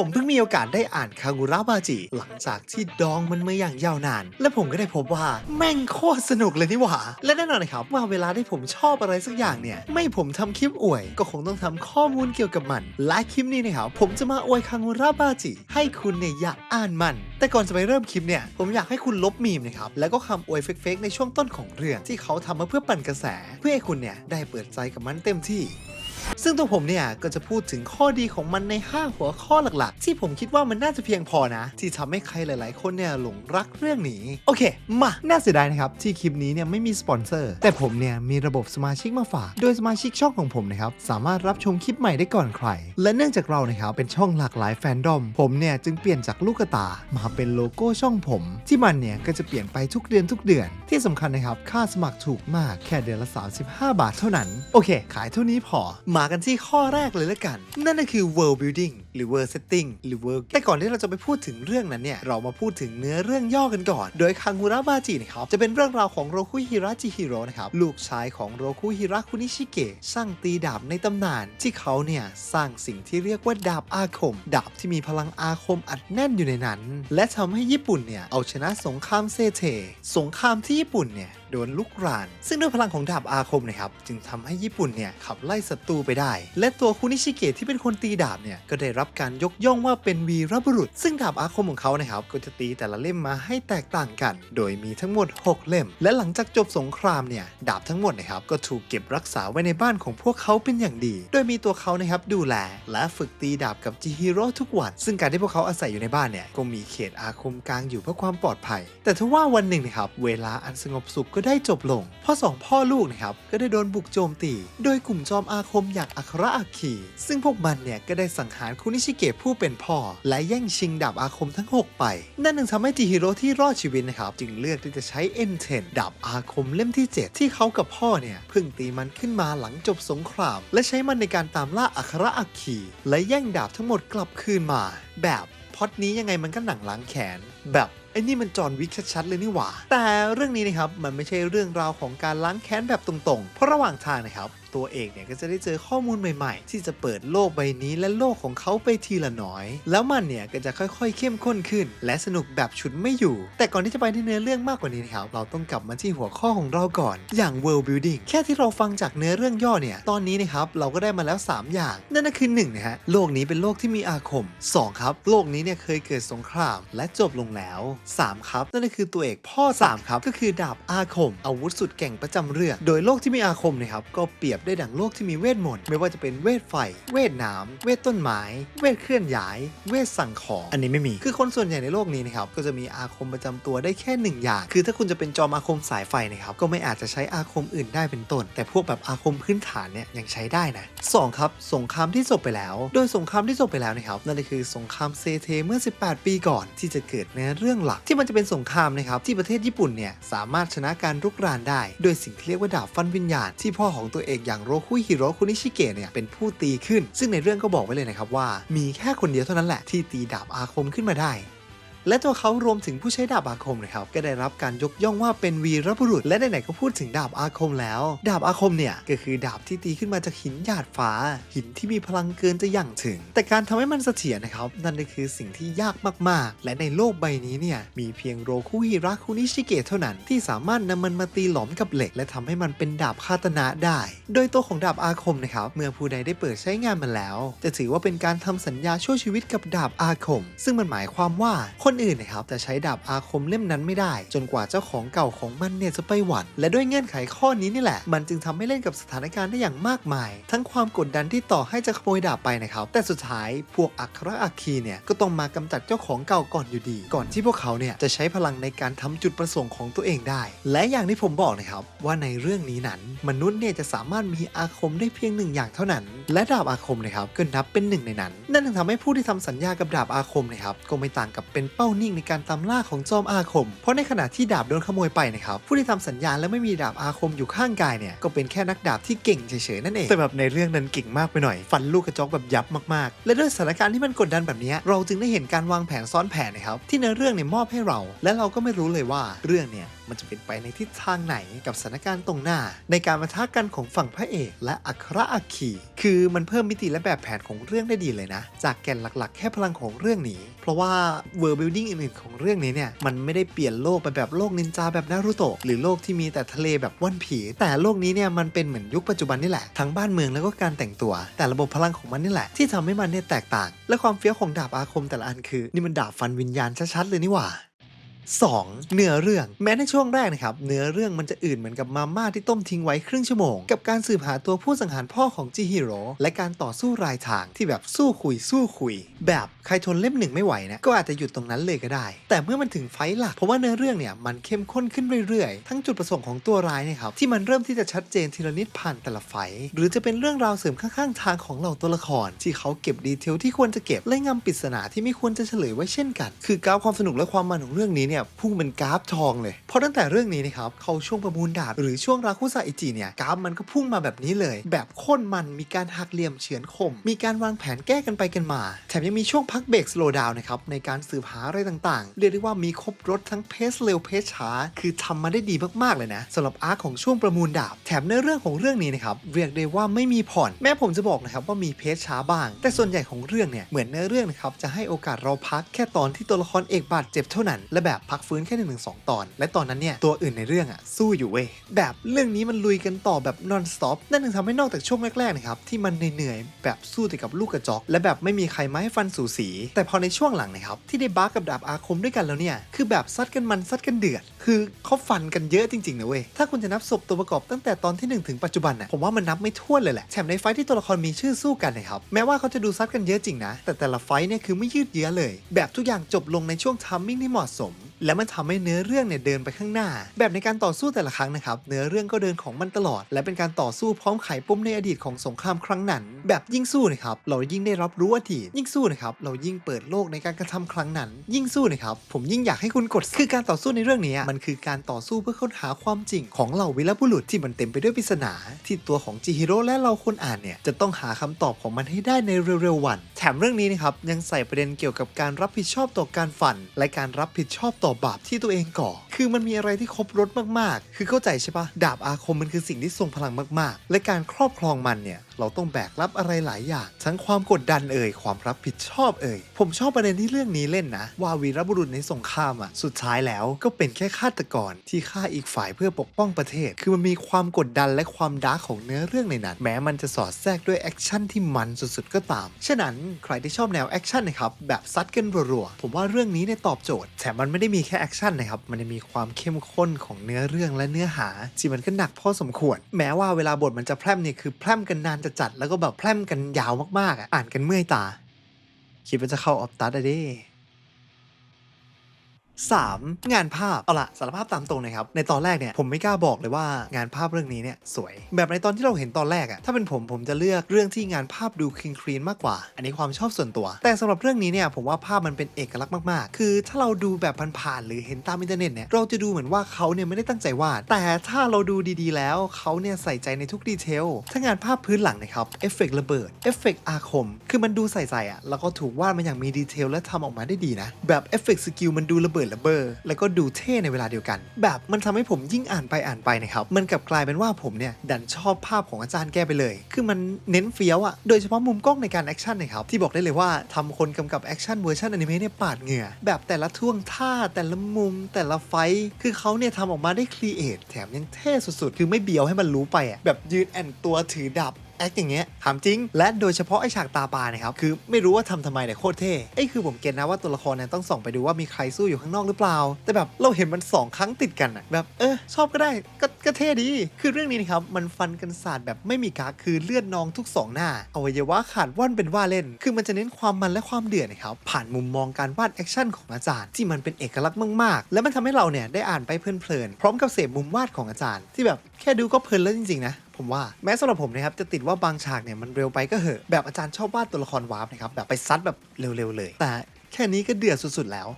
ผมเพิ่งมีโอกาสได้อ่านคากุระบาจิ หลังจากที่ดองมันมาอย่างยาวนาน และผมก็ได้พบว่าแม่งโคตรสนุกเลยนี่หว่า และแน่นอนนะครับว่าเวลาที่ผมชอบอะไรสักอย่างเนี่ย ไม่ผมทำคลิปอวย ก็คงต้องทำข้อมูลเกี่ยวกับมัน และคลิปนี้นะครับผมจะมาอวยคากุระบาจิ ให้คุณเนี่ยอยากอ่านมัน แต่ก่อนจะไปเริ่มคลิปเนี่ยผมอยากให้คุณลบมีมนะครับแล้วก็คำอวยเฟกๆในช่วงต้นของเรื่องที่เขาทำมาเพื่อปั่นกระแส เพื่อให้คุณเนี่ยได้เปิดใจกับมันเต็มที่ ซึ่งตัวผมเนี่ยก็จะพูดถึงข้อดีของมันใน 5 หัวข้อหลักๆ ที่ผมคิดว่ามันน่าจะเพียงพอนะ ที่ทำให้ใครหลาย ๆ คนเนี่ยหลงรักเรื่องนี้ โอเค มาน่าเสียดายนะครับ ที่คลิปนี้เนี่ยไม่มีสปอนเซอร์ แต่ผมเนี่ยมีระบบสมาชิกมาฝาก โดยสมาชิกช่องของผมนะครับสามารถรับชมคลิปใหม่ได้ก่อนใคร และเนื่องจากเรานะครับเป็นช่องหลากหลายแฟนดอม ผมเนี่ยจึงเปลี่ยนจากลูกกตามาเป็นโลโก้ช่องผม ที่มันเนี่ยก็จะเปลี่ยนไปทุกเดือนทุกเดือน ที่สำคัญนะครับค่าสมัครถูกมากแค่เดือนละ 35 บาทเท่านั้น โอเค ขายเท่านี้พอมากันที่ข้อแรกเลยละกัน นั่นก็คือ world building หรือ world setting หรือ world แต่ก่อนที่เราจะไปพูดถึงเรื่องนั้นเนี่ยเรามาพูดถึงเนื้อเรื่องย่อกันก่อน โดยคังุระบาจินะครับจะเป็นเรื่องราวของโรคุฮิระจิฮิโร่นะครับลูกชายของโรคุฮิระคุนิชิเกะช่างตีดาบในตำนาน ที่เขาเนี่ยสร้างสิ่งที่เรียกว่าดาบอาคม ดาบที่มีพลังอาคมอัดแน่นอยู่ในนั้น และทำให้ญี่ปุ่นเนี่ยเอาชนะสงครามเซเทสงครามที่ญี่ปุ่นเนี่ยโดนลุกราน ซึ่งด้วยพลังของดาบอาคมนะครับจึงทำให้ญี่ปุ่นเนี่ยขับไล่ศัตรูไปได้ และตัวคุนิชิเกะที่เป็นคนตีดาบเนี่ยก็ได้รับการยกย่องว่าเป็นวีรบุรุษ ซึ่งดาบอาคมของเขานะครับก็จะตีแต่ละเล่มมาให้แตกต่างกัน โดยมีทั้งหมด 6 เล่ม และหลังจากจบสงครามเนี่ยดาบทั้งหมดนะครับก็ถูกเก็บรักษาไว้ในบ้านของพวกเขาเป็นอย่างดี โดยมีตัวเขานะครับดูแล และฝึกตีดาบกับจิฮิโร่ทุกวัน ซึ่งการที่พวกเขาอาศัยอยู่ในบ้านเนี่ยก็มีเขตอาคมกลางอยู่เพื่อความปลอดภัย แต่ทว่าวันหนึ่งนะครับเวลาอันสงบสุขก็ได้จบลงเพราะสองพ่อลูกนะครับก็ได้โดนบุกโจมตี โดยกลุ่มจอมอาคมอย่างอัครอาคี ซึ่งพวกมันเนี่ยก็ได้สังหารคุนิชิเกะผู้เป็นพ่อ และแย่งชิงดาบอาคมทั้ง 6 ไป นั่นจึงทำให้จิฮิโร่ที่รอดชีวิตนะครับ จึงเลือกที่จะใช้ N10 ดาบอาคมเล่มที่ 7 ที่เขากับพ่อเนี่ยเพิ่งตีมันขึ้นมาหลังจบสงคราม และใช้มันในการตามล่าอัครอัคีและแย่งดาบทั้งหมดกลับคืนมา แบบพอดนี้ยังไงมันก็หนังล้างแขนแบบ อ้นี่มันจอห์นวิกชัดๆเลยนี่หว่า แต่เรื่องนี้นะครับมันไม่ใช่เรื่องราวของการล้างแค้นแบบตรงๆ เพราะระหว่างทางนะครับตัวเอกเนี่ยก็จะได้เจอข้อมูลใหม่ๆ ที่จะเปิดโลกใบนี้และโลกของเขาไปทีละน้อย แล้วมันเนี่ยก็จะค่อยๆ เข้มข้นขึ้น และสนุกแบบฉุดไม่อยู่ แต่ก่อนที่จะไปที่เนื้อเรื่องมากกว่านี้นะครับเราต้องกลับมาที่หัวข้อของเราก่อน อย่าง world building แค่ที่เราฟังจากเนื้อเรื่องย่อเนี่ยตอนนี้นะครับเราก็ได้มาแล้ว 3 อย่าง นั่นก็คือ1นะฮะโลกนี้เป็นโลกที่มีอาคม 2 ครับ โลกนี้เนี่ยเคยเกิดสงครามและจบลงแล้ว3 ครับ นั่นก็คือตัวเอกพ่อ 3 ครับ ก็คือดาบอาคม อาวุธสุดเก่งประจำเรื่องโดยโลกที่มีอาคมนะครับก็เปรียบได้ดังโลกที่มีเวทมนต์ไม่ว่าจะเป็นเวทไฟ เวทน้ำเวทต้นไม้เวทเคลื่อนย้าย เวทสั่งของ อันนี้ไม่มี คือคนส่วนใหญ่ในโลกนี้นะครับก็จะมีอาคมประจำตัวได้แค่หนึ่งอย่าง คือถ้าคุณจะเป็นจอมอาคมสายไฟนะครับก็ไม่อาจจะใช้อาคมอื่นได้เป็นต้น แต่พวกแบบอาคมพื้นฐานเนี่ยยังใช้ได้นะสองครับ สงครามที่จบไปแล้ว โดยสงครามที่จบไปแล้วนะครับนั่นก็คือสงครามเซเทเมื่อ 18 ปีก่อนที่จะเกิดในเรื่องหลักที่มันจะเป็นสงครามนะครับที่ประเทศญี่ปุ่นเนี่ยสามารถชนะการรุกรานได้ โดยสิ่งที่เรียกว่าดาบฟันวิญญาณที่พ่อของตัวเอกอย่างโรคุฮิโร่คุนิชิเกะเนี่ยเป็นผู้ตีขึ้น ซึ่งในเรื่องก็บอกไว้เลยนะครับว่า มีแค่คนเดียวเท่านั้นแหละที่ตีดาบอาคมขึ้นมาได้ และตัวเขารวมถึงผู้ใช้ดาบอาคมนะครับก็ได้รับการยกย่องว่าเป็นวีรบุรุษ และไหนๆก็พูดถึงดาบอาคมแล้ว ดาบอาคมเนี่ยก็คือดาบที่ตีขึ้นมาจากหินหยาดฟ้า หินที่มีพลังเกินจะยั่งถึง แต่การทำให้มันเสถียรนะครับนั่นก็คือสิ่งที่ยากมากๆ และในโลกใบนี้เนี่ยมีเพียงโรคุฮิระคุนิชิเกะเท่านั้น ที่สามารถนำมันมาตีหลอมกับเหล็ก และทำให้มันเป็นดาบคาตนะได้ โดยตัวของดาบอาคมนะครับเมื่อผู้ใดได้เปิดใช้งานมันแล้ว จะถือว่าเป็นการทำสัญญาช่วยชีวิตกับดาบอาคม ซึ่งมันหมายความว่าคนอื่นนะครับจะใช้ดาบอาคมเล่มนั้นไม่ได้ จนกว่าเจ้าของเก่าของมันเนี่ยจะไปหวั่นและด้วยเงื่อนไขข้อนี้นี่แหละ มันจึงทำให้เล่นกับสถานการณ์ได้อย่างมากมาย ทั้งความกดดันที่ต่อให้จะขโมยดาบไปนะครับแต่สุดท้ายพวกอัครอัคคีเนี่ยก็ต้องมากำจัดเจ้าของเก่าก่อนอยู่ดี ก่อนที่พวกเขาเนี่ยจะใช้พลังในการทำจุดประสงค์ของตัวเองได้ และอย่างที่ผมบอกนะครับว่าในเรื่องนี้นั้น มนุษย์เนี่ยจะสามารถมีอาคมได้เพียงหนึ่งอย่างเท่านั้น และดาบอาคมนะครับก็นับเป็นหนึ่งในนั้น นั่นจึงทำให้ผู้ที่ทำสัญญากับดาบอาคมนะครับก็ไม่ต่างกับเป็นเป้านิ่งในการตามล่าของจอมอาคม เพราะในขณะที่ดาบโดนขโมยไปนะครับผู้ที่ทำสัญญาและไม่มีดาบอาคมอยู่ข้างกายเนี่ยก็เป็นแค่นักดาบที่เก่งเฉยๆนั่นเองแต่แบบในเรื่องนั้นเก่งมากไปหน่อย ฟันลูกกระจอกแบบยับมากๆ และด้วยสถานการณ์ที่มันกดดันแบบนี้เราจึงได้เห็นการวางแผนซ้อนแผนนะครับที่ในเรื่องเนี่ยมอบให้เรา และเราก็ไม่รู้เลยว่าเรื่องเนี่ย มันจะเป็นไปในทิศทางไหนกับสถานการณ์ตรงหน้า ในการมาทักกันของฝั่งพระเอก และอัครอัคคีคือมันเพิ่มมิติและแบบแผนของเรื่องได้ดีเลยนะ จากแก่นหลักๆ แค่พลังของเรื่องนี้ เพราะว่าเวอร์บิลดิ้งอื่นๆของเรื่องนี้เนี่ยมันไม่ได้เปลี่ยนโลกไปแบบโลกนินจาแบบนารูโตะหรือโลกที่มีแต่ทะเลแบบว่านผี แต่โลกนี้เนี่ยมันเป็นเหมือนยุคปัจจุบันนี่แหละทั้งบ้านเมืองแล้วก็การแต่งตัว แต่ระบบพลังของมันนี่แหละ ที่ทำให้มันเนี่ยแตกต่าง และความเฟี้ยวของดาบอาคมแต่ละอันคือ นี่มันดาบฟันวิญญาณชัดๆเลยนี่หว่า 2. เนื้อเรื่องแม้ในช่วงแรกนะครับเนื้อเรื่องมันจะอื่นเหมือนกับมาม่าที่ต้มทิ้งไว้ครึ่งชั่วโมง กับการสืบหาตัวผู้สังหารพ่อของจิฮิโร่และการต่อสู้รายทางที่แบบสู้คุยสู้คุย แบบใครทนเล่มหนึ่งไม่ไหวนะก็อาจจะหยุดตรงนั้นเลยก็ได้ แต่เมื่อมันถึงไฟหลักเพราะว่าเนื้อเรื่องเนี่ยมันเข้มข้นขึ้นเรื่อยๆ ทั้งจุดประสงค์ของตัวร้ายนะครับที่มันเริ่มที่จะชัดเจนทีละนิดผ่านแต่ละไฟ หรือจะเป็นเรื่องราวเสริมข้างๆทางของเหล่าตัวละคร ที่เขาเก็บดีเทลที่ควรจะเก็บและงำปริศนาที่ไม่ควรจะเฉลยไว้เช่นกัน คือกราฟความสนุกและความมันของเรื่องนี้เนี่ยพุ่งเป็นกราฟทองเลย เพราะตั้งแต่เรื่องนี้นะครับเขาช่วงประมูลดาบหรือช่วงราคุซาอิจิเนี่ยกราฟมันก็พุ่งมาแบบนี้เลย แบบโค่นมันมีการหักเหลี่ยมเฉือนคม มีการวางแผนแก้กันไปกันมา แถมยังมีช่วงพักเบรกสโลว์ดาวนะครับในการสืบหาอะไรต่างๆ เรียกได้ว่ามีครบรถทั้งเพสเร็วเพสช้า คือทำมาได้ดีมากๆเลยนะสำหรับอาร์คของช่วงประมูลดาบ แถมในเรื่องของเรื่องนี้นะครับเรียกได้ว่าไม่มีผ่อน แม้ผมจะบอกนะครับว่ามีเพสช้าบ้าง แต่ส่วนใหญ่ของเรื่องเนี่ยเหมือนเนื้อเรื่องนะครับจะให้โอกาสเราพักแค่ตอนที่ตัวละครเอกบาดเจ็บเท่านั้นและแบบพักฟื้นแค่หนึ่งถึงสองตอน และตอนนั้นเนี่ย ตัวอื่นในเรื่องอะสู้อยู่เว้ยแบบเรื่องนี้มันลุยกันต่อแบบ non stop นั่นถึงทำให้นอกจากช่วงแรกๆนะครับที่มันเหนื่อยๆแบบสู้แต่กับลูกกระจอก และแบบไม่มีใครมาให้ฟันสูสี แต่พอในช่วงหลังนะครับที่ได้บาร์กับดาบอาคมด้วยกันแล้วเนี่ยคือแบบซัดกันมันซัดกันเดือด คือเขาฟันกันเยอะจริงๆนะเว้ยถ้าคุณจะนับศพตัวประกอบตั้งแต่ตอนที่1ถึงปัจจุบันน่ะผมว่ามันนับไม่ถ้วนเลยแหละแถมในไฟที่ตัวละครมีชื่อสู้กันนะครับแม้ว่าเขาจะดูซัดกันเยอะจริงนะแต่แต่ละไฟเนี่ยคือไม่ยืดเยื้อเลย แบบทุกอย่างจบลงในช่วงทัมมิ่งที่เหมาะสมและมันทำให้เนื้อเรื่องเนี่ยเดินไปข้างหน้า แบบในการต่อสู้แต่ละครั้งนะครับเนื้อเรื่องก็เดินของมันตลอด และเป็นการต่อสู้พร้อมไขปมในอดีตของสงครามครั้งนั้น แบบยิ่งสู้นะครับเรายิ่งได้รับรู้อดีตยิ่งสู้นะครับเรายิ่งเปิดโลกในการกระทำครั้งนั้น ยิ่งสู้นะครับผมยิ่งอยากให้คุณกดคือการต่อสู้ในเรื่องนี้มันคือการต่อสู้เพื่อค้นหาความจริงของเหล่าวีรบุรุษที่มันเต็มไปด้วยปริศนา ที่ตัวของจิฮิโร่และเราคนอ่านเนี่ยจะต้องหาคำตอบของมันให้ได้ในเร็วๆวัน แถมเรื่องนี้นะครับยังใส่ประเด็นเกี่ยวกับการรับผิดชอบต่อการฝัน และการรับผิดชอบต่อ่อบาปที่ตัวเองก่อ คือมันมีอะไรที่ครบรถมากๆ คือเข้าใจใช่ปะดาบอาคมมันคือสิ่งที่ทรงพลังมากๆ และการครอบครองมันเนี่ย เราต้องแบกรับอะไรหลายอย่าง ทั้งความกดดันเอ่ยความรับผิดชอบเอ่ยผมชอบประเด็นที่เรื่องนี้เล่นนะ ว่าวีรบุรุษในสงครามอะสุดท้ายแล้วก็เป็นแค่ฆาตกรที่ฆ่าอีกฝ่ายเพื่อปกป้องประเทศ คือมันมีความกดดันและความดาร์กของเนื้อเรื่องในนั้นแม้มันจะสอดแทรกด้วยแอคชั่นที่มันสุดๆก็ตาม ฉะนั้นใครที่ชอบแนวแอคชั่นนะครับแบบซัดกันรัวๆผมว่าเรื่องนี้เนี่ยตอบโจทย์แถมมันไม่ได้มีแค่แอคชั่นนะครับมันยังมีความเข้มข้นของเนื้อเรื่องและเนื้อหาที่มันก็หนักพอสมควร แม้ว่าเวลาบทมันจะแพร่มเนี่ยคือแพร่มกันนานจัดแล้วก็แบบแพร่มกันยาวมากๆอะอ่านกันเมื่อยตา คิดว่าจะเข้าออฟตัสอะดิ 3. งานภาพ เอาละสารภาพตามตรงนะครับ ในตอนแรกเนี่ยผมไม่กล้าบอกเลยว่างานภาพเรื่องนี้เนี่ยสวย แบบในตอนที่เราเห็นตอนแรกอะถ้าเป็นผมผมจะเลือกเรื่องที่งานภาพดูคลีนคลีนมากกว่า อันนี้ความชอบส่วนตัว แต่สำหรับเรื่องนี้เนี่ยผมว่าภาพมันเป็นเอกลักษณ์มากๆ คือถ้าเราดูแบบผ่านๆหรือเห็นตามอินเทอร์เน็ตเนี่ยเราจะดูเหมือนว่าเขาเนี่ยไม่ได้ตั้งใจวาด แต่ถ้าเราดูดีๆ แล้วเขาเนี่ยใส่ใจในทุกดีเทลถ้างานภาพพื้นหลังนะครับเอฟเฟกต์ระเบิดเอฟเฟกต์อาคม คือมันดูใส่ๆอะแล้วก็ถูกวาดมาอย่างมีดีเทลและทำออกมาได้ดีนะแบบเอฟเฟกสกิลมันดูระเบิดระเบ้อแล้วก็ดูเท่ในเวลาเดียวกัน แบบมันทำให้ผมยิ่งอ่านไปอ่านไปนะครับ มันกลับกลายเป็นว่าผมเนี่ยดันชอบภาพของอาจารย์แกไปเลย คือมันเน้นเฟี้ยวอะโดยเฉพาะมุมกล้องในการแอคชั่นนะครับ ที่บอกได้เลยว่าทำคนกำกับแอคชั่นเวอร์ชันอนิเมะเนี่ยปาดเหงื่อ แบบแต่ละท่วงท่าแต่ละมุม แต่ละไฟท์คือเขาเนี่ยทำออกมาได้ครีเอทแถมยังเท่สุดๆ คือไม่เบียวให้มันรู้ไปอะแบบยืนแอนตัวถือดาบ แอคอย่างเงี้ยถามจริง และโดยเฉพาะไอฉากตาปลาเนี่ยครับคือไม่รู้ว่าทำทำไมเนี่ยโคตรเท่ไอคือผมเก็ตนะว่าตัวละครเนี่ยต้องส่องไปดูว่ามีใครสู้อยู่ข้างนอกหรือเปล่า แต่แบบเราเห็นมัน 2 ครั้งติดกันอะแบบเออชอบก็ได้ก็ก็เท่ดี คือเรื่องนี้นะครับมันฟันกันสาดแบบไม่มีกากคือเลือดนองทุกสองหน้าอวัยวะขาดว่อนเป็นว่าเล่น คือมันจะเน้นความมันและความเดือดนะครับผ่านมุมมองการวาดแอคชั่นของอาจารย์ ที่มันเป็นเอกลักษณ์มากๆ และมันทำให้เราเนี่ยได้อ่านไปเพลินๆพร้อมกับเสพมุมวาดของอาจารย์ ที่แบบแค่ดูก็เพลินแล้วจริงๆนะ ผมว่าแม้สำหรับผมนะครับจะติดว่าบางฉากเนี่ยมันเร็วไปก็เหอะแบบอาจารย์ชอบวาดตัวละครวาร์ปนะครับแบบไปซัดแบบเร็วๆเลย แต่แค่นี้ก็เดือดสุดๆแล้ว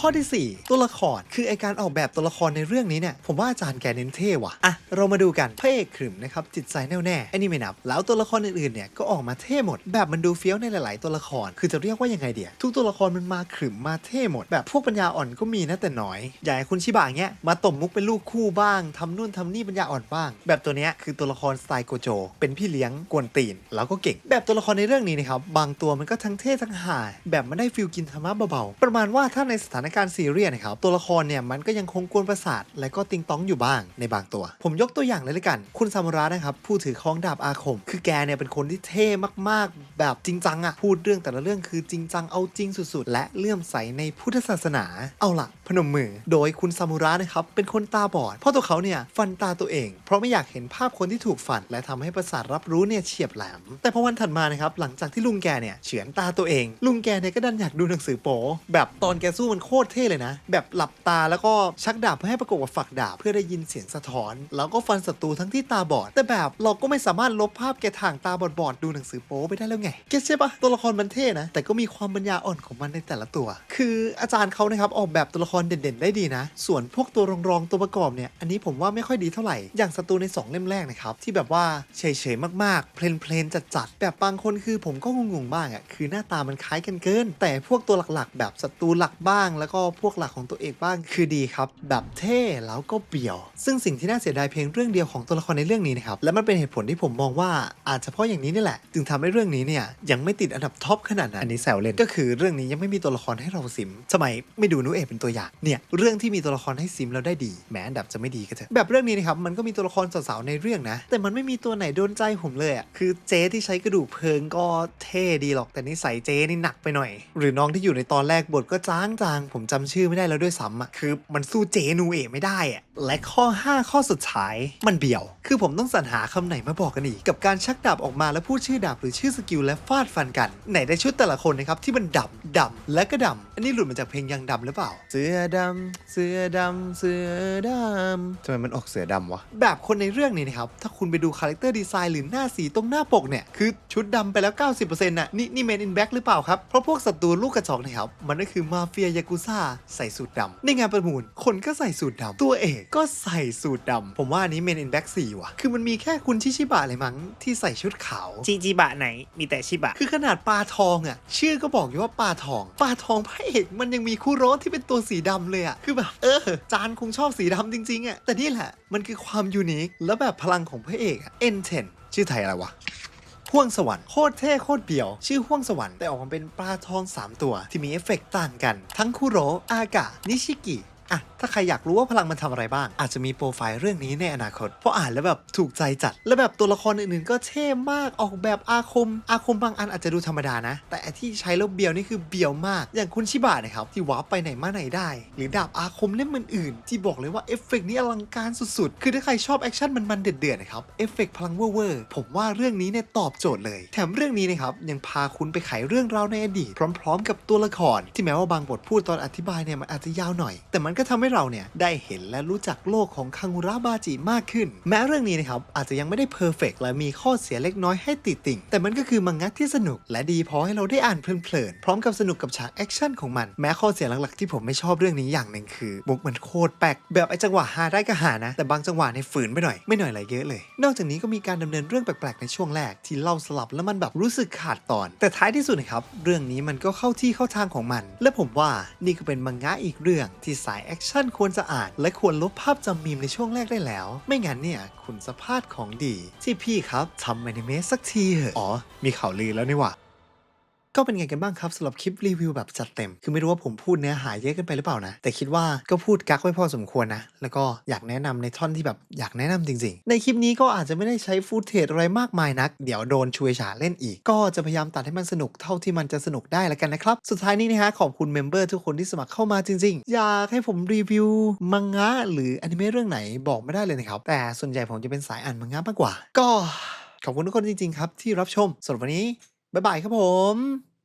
ข้อทีสี่ 4 ตัวละครคือไอการออกแบบตัวละครในเรื่องนี้เนี่ยผมว่าอาจารย์แกเน้นเท่ว่ะอะเรามาดูกันพระเอกขรึมนะครับจิตใจแน่วแน่อันนี้ไม่นับ แล้วตัวละครอื่นๆเนี่ยก็ออกมาเท่หมด แบบมันดูเฟี้ยวในหลายๆ ตัวละคร คือจะเรียกว่ายังไงเดียทุกตัวละครมันมาขรึมมาเท่หมด แบบพวกปัญญาอ่อนก็มีนะแต่น้อยอย่างคุณชิบะเงี้ยมาตบมุกเป็นลูกคู่บ้างทำนู่นทำนี่ปัญญาอ่อนบ้าง แบบตัวเนี้ยคือตัวละครสไตล์โกโจ เป็นพี่เลี้ยงกวนตีน แล้วก็เก่ง แบบตัวละครในเรื่องนี้นะครับบางตัวมันก็ทั้งเท่ทั้งหาแบบมันได้ฟิลกินธรรมะเบาๆประมาณว่าถ้าในสถานการณ์ซีเรียสนะครับ ตัวละครเนี่ยมันก็ยังคงกวนประสาท และก็ติงต้องอยู่บ้างในบางตัว ผมยกตัวอย่างเลยละกัน คุณซามูระนะครับผู้ถือครองดาบอาคม คือแกเนี่ยเป็นคนที่เท่มากๆ แบบจริงจังอะพูดเรื่องแต่ละเรื่องคือจริงจังเอาจริงสุดๆ และเลื่อมใสในพุทธศาสนา เอาล่ะพนมมือ โดยคุณซามูระนะครับเป็นคนตาบอด เพราะตัวเขาเนี่ยฟันตาตัวเอง เพราะไม่อยากเห็นภาพคนที่ถูกฟัน และทำให้ประสาทรับรู้เนี่ยเฉียบแหลม แต่พอวันถัดมานะครับหลังจากที่ลุงแกเนี่ยเฉือนตาตัวเอง ลุงแกเนี่ยก็ดันอยากดูหนังสือโป๊แบบตอนแกสู้มันโคตรเท่เลยนะ แบบหลับตาแล้วก็ชักดาบเพื่อให้ประกบกับฝักดาบเพื่อได้ยินเสียงสะท้อน แล้วก็ฟันศัตรูทั้งที่ตาบอด แต่แบบเราก็ไม่สามารถลบภาพแกทางตาบอดๆดูหนังสือโป๊ไปได้แล้วไงเก็ตใช่ปะตัวละครมันเท่นะ แต่ก็มีความปัญญาอ่อนของมันในแต่ละตัว คืออาจารย์เขานะครับออกแบบตัวละครเด่นๆ ได้ดีนะ ส่วนพวกตัวรองๆตัวประกอบเนี่ยอันนี้ผมว่าไม่ค่อยดีเท่าไหร่อย่างศัตรูในสองเล่มแรกนะครับที่แบบว่าเฉยๆมากๆเพลนๆจัดๆแบบบางคนคือผมก็งงๆบ้างอะคือหน้าตามันคล้ายกันเกิน แต่พวกตัวหลักๆ แบบศัตรูหลักบ้างแล้วก็พวกหลักของตัวเอกบ้างคือดีครับ แบบเท่แล้วก็เปี่ยว ซึ่งสิ่งที่น่าเสียดายเพียงเรื่องเดียวของตัวละครในเรื่องนี้นะครับและมันเป็นเหตุผลที่ผมมองว่าอาจจะเพราะอย่างนี้นี่แหละ จึงทำให้เรื่องนี้เนี่ยยังไม่ติดอันดับท็อปขนาดนั้นอันนี้แซวเล่นก็คือเรื่องนี้ยังไม่มีตัวละครให้เราซิม สมัยไม่ดูนุเอกเป็นตัวอย่างเนี่ยเรื่องที่มีตัวละครให้ซิมแล้วได้ดี แม้อันดับจะไม่ดีก็เถอะแบบเรื่องนี้นะครับมันก็มีตัวละครสาวๆในเรื่องนะ แต่มันไม่มีตัวไหนโดนใจผมเลยอะคือเจ๊ที่ใช้กระดูกเพลิงก็เท่ดีหรอกแต่นิสัยเจ๊นี่หนักไปหน่อย หรือน้องที่อยู่ในตอนแรกบทก็จ้างจางๆผมจำชื่อไม่ได้แล้วด้วยซ้ำอะคือมันสู้เจนูเอะไม่ได้อะและข้อ 5 ข้อสุดท้ายมันเบี่ยว คือผมต้องสรรหาคำไหนมาบอกกันอีก กับการชักดาบออกมาแล้วพูดชื่อดาบหรือชื่อสกิลและฟาดฟันกัน ไหนได้ชุดแต่ละคนนะครับที่มันดำดำและก็ดำอันนี้หลุดมาจากเพลงยังดำหรือเปล่า เสื้อดำเสื้อดำเสื้อดำทำไมมันออกเสือดำวะแบบคนในเรื่องนี้นะครับถ้าคุณไปดูคาแรคเตอร์ดีไซน์หรือหน้าสีตรงหน้าปกเนี่ยคือชุดดำไปแล้ว 90%น่ะนี่นี่เมนอินแบ็กหรือเปล่าครับเพราะพวกศัตรูลูกกระจอกนะครับมันก็คือมาเฟียยากุซ่าใส่สูทดำในงานประมูล คนก็ใส่สูทดำตัวเอกก็ใส่สูทดำผมว่าอันนี้เมนอินแบ็กสี่ว่ะ คือมันมีแค่คุณชิชิบะเลยมั้งที่ใส่ชุดขาว จีจีบะไหนมีแต่ชิบะ คือขนาดปลาทองอะ ชื่อก็บอกอยู่ว่าปลาทอง ปลาทองพระเอกมันยังมีคู่โรสที่เป็นตัวสีดำเลยอะ คือแบบเออ จานคงชอบสีดำจริงๆอะ แต่นี่แหละมันคือความยูนิคแล้วแบบพลังของพระเอกอะ N10 ชื่อไทยอะไรวะ ห่วงสวรรค์โคตรเท่โคตรเบียว ชื่อห่วงสวรรค์แต่ออกมาเป็นปลาทอง 3 ตัวที่มีเอฟเฟกต์ต่างกัน ทั้งคุโรอากะ นิชิกิ อะถ้าใครอยากรู้ว่าพลังมันทำอะไรบ้าง อาจจะมีโปรไฟล์เรื่องนี้ในอนาคต เพราะอ่านแล้วแบบถูกใจจัด แล้วแบบตัวละครอื่นๆ ก็เท่มากออกแบบอาคม อาคมบางอันอาจจะดูธรรมดานะ แต่ที่ใช้แล้วเบียวนี่คือเบียวมาก อย่างคุณชิบะนะครับ ที่วาร์ปไปไหนมาไหนได้ หรือดาบอาคมเล่มอื่นๆ ที่บอกเลยว่าเอฟเฟกต์นี้อลังการสุดๆ คือถ้าใครชอบแอคชั่นมันๆเดือดๆนะครับ เอฟเฟกต์พลังเวอร์ๆผมว่าเรื่องนี้เนี่ยตอบโจทย์เลย แถมเรื่องนี้นะครับยังพาคุณไปไขเรื่องราวในอดีตพร้อม ๆ กับตัวละคร ที่แม้ว่าบางบทพูดตอนอธิบายเนี่ยมันอาจจะยาวหน่อย แต่มันก็ทำให้เราเนี่ยได้เห็นและรู้จักโลกของคังุระบาจิมากขึ้น แม้เรื่องนี้นะครับอาจจะยังไม่ได้เพอร์เฟกและมีข้อเสียเล็กน้อยให้ติติ่ง แต่มันก็คือมังงะที่สนุก และดีพอให้เราได้อ่านเพลินๆพร้อมกับสนุกกับฉากแอคชั่นของมัน แม้ข้อเสียหลักๆที่ผมไม่ชอบเรื่องนี้อย่างหนึ่งคือมุกมันโคตรแปลกแบบไอ้จังหวะหาได้ก็หานะ แต่บางจังหวะในฝืนไปหน่อยไม่หน่อยอะไรเยอะเลย นอกจากนี้ก็มีการดำเนินเรื่องแปลกๆในช่วงแรกที่เล่าสลับแล้วมันแบบรู้สึกขาดตอน แต่ท้ายที่สุดนะครับเรื่องนี้มันก็เข้าที่เข้าทางของมัน และผมว่านี่ก็เป็นมังงะอีกเรื่องที่สายแอคชั่นควรจะอ่านและควรลบภาพจำมีมในช่วงแรกได้แล้ว ไม่งั้นเนี่ย คุณสภาพของดี ที่พี่ครับทำอนิเมะสักทีเหอะอ๋อ มีข่าวลือแล้วนี่หว่า ก็เป็นไงกันบ้างครับสำหรับคลิปรีวิวแบบจัดเต็ม คือไม่รู้ว่าผมพูดเนื้อหาเยอะเกันไปหรือเปล่านะ แต่คิดว่าก็พูดกักไว้พอสมควรนะ แล้วก็อยากแนะนำในท่อนที่แบบอยากแนะนำจริง ๆ ในคลิปนี้ก็อาจจะไม่ได้ใช้ฟูตเทจอะไรมากมายนัก เดี๋ยวโดนช่วยฉาเล่นอีก ก็จะพยายามตัดให้มันสนุกเท่าที่มันจะสนุกได้แล้วกันนะครับ สุดท้ายนี้นะฮะขอบคุณเมมเบอร์ทุกคนที่สมัครเข้ามาจริง ๆ อยากให้ผมรีวิวมังงะหรืออนิเมะเรื่องไหนบอกไม่ได้เลยนะครับ แต่ส่วนใหญ่ผมจะเป็นสายอ่านมังงะมากกว่า ก็ขอบคุณทุกคนจริงๆครับที่รับชมสำหรับวันนี้ บ๊ายบายครับผม